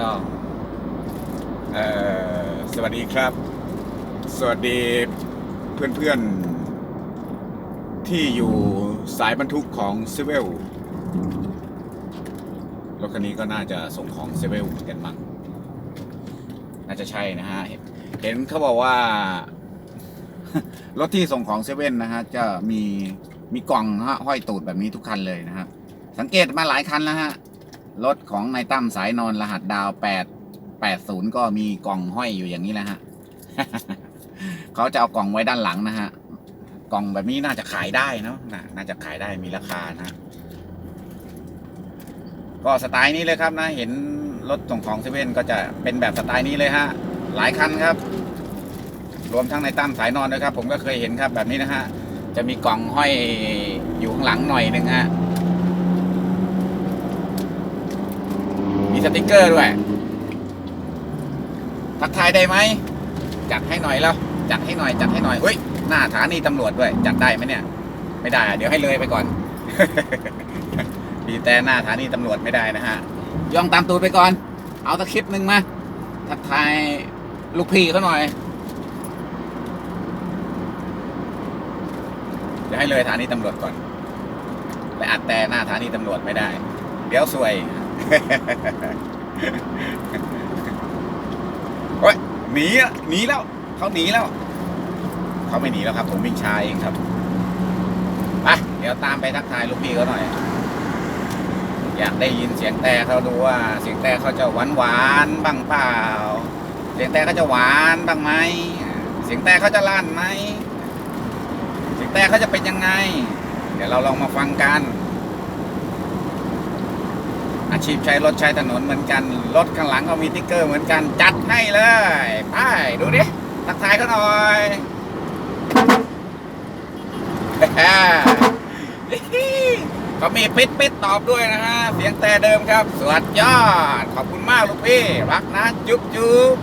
ต้องเอ่อสวัสดีครับ สวัสดีเพื่อนๆ ที่อยู่สายบรรทุกของเซเวลรถคันนี้ก็น่าจะส่งของเซเวลกันมั้งน่าจะใช่นะฮะ เห็นเห็นเขาบอกว่า รถที่ส่งของเซเว่นนะฮะ จะมีมีกล่องฮะห้อยตูดแบบนี้ทุกคันเลยนะครับสังเกตมาหลายคันแล้วฮะ รถของนายตั้มสายนอนรหัสดาวแปดแปดศูนย์ก็มีกล่องห้อยอยู่อย่างนี้แหละฮะ เขาจะเอากล่องไว้ด้านหลังนะฮะ กล่องแบบนี้น่าจะขายได้เนาะน่าจะขายได้มีราคานะ ก็สไตล์นี้เลยครับนะ เห็นรถส่งของเซเว่นก็จะเป็นแบบสไตล์นี้เลยฮะ หลายคันครับ รวมทั้งในตั้มสายนอนด้วยครับ ผมก็เคยเห็นครับแบบนี้นะฮะ จะมีกล่องห้อยอยู่ข้างหลังหน่อยหนึ่งฮะ สติกเกอร์ด้วย ทักทายได้ไหม จัดให้หน่อยแล้ว จัดให้หน่อย จัดให้หน่อยเฮ้ย หน้าฐานีตำรวจด้วย จัดได้ไหมเนี่ย ไม่ได้ เดี๋ยวให้เลยไปก่อน ดีแต่หน้าฐานีตำรวจไม่ได้นะฮะ ย่องตามตูดไปก่อน เอาตะคลิปหนึ่งมา ทักทายลูกพี่เขาหน่อยเดี๋ยวให้เลยฐานีตำรวจก่อน ไปอัดแต่หน้าฐานีตำรวจไม่ได้ เดี๋ยวสวย โอ้ยหนีอะหนีแล้วเขาหนีแล้วเขาไม่หนีแล้วครับ ผมวิ่งช้าเองครับไปเดี๋ยวตามไปทักทายลูกพี่เขาหน่อย อยากได้ยินเสียงแต่เขาดูว่า เสียงแต่เขาจะหวานหวานบ้างเปล่า เสียงแต่เขาจะหวานบ้างไหมเสียงแต่เขาจะลั่นไหมเสียงแต่เขาจะเป็นยังไง เดี๋ยวเราลองมาฟังกัน อาชีพใช้รถใช้ถนนเหมือนกัน รถข้างหลังก็มีติ๊กเกอร์เหมือนกัน จัดให้เลยไปดูดิทักทายเขาหน่อยเขามีปิดปิดตอบด้วยนะฮะ เสียงแต่เดิมครับ สวัสดยอด ขอบคุณมากลูกพี่ รักนะ จุ๊บจุ๊บ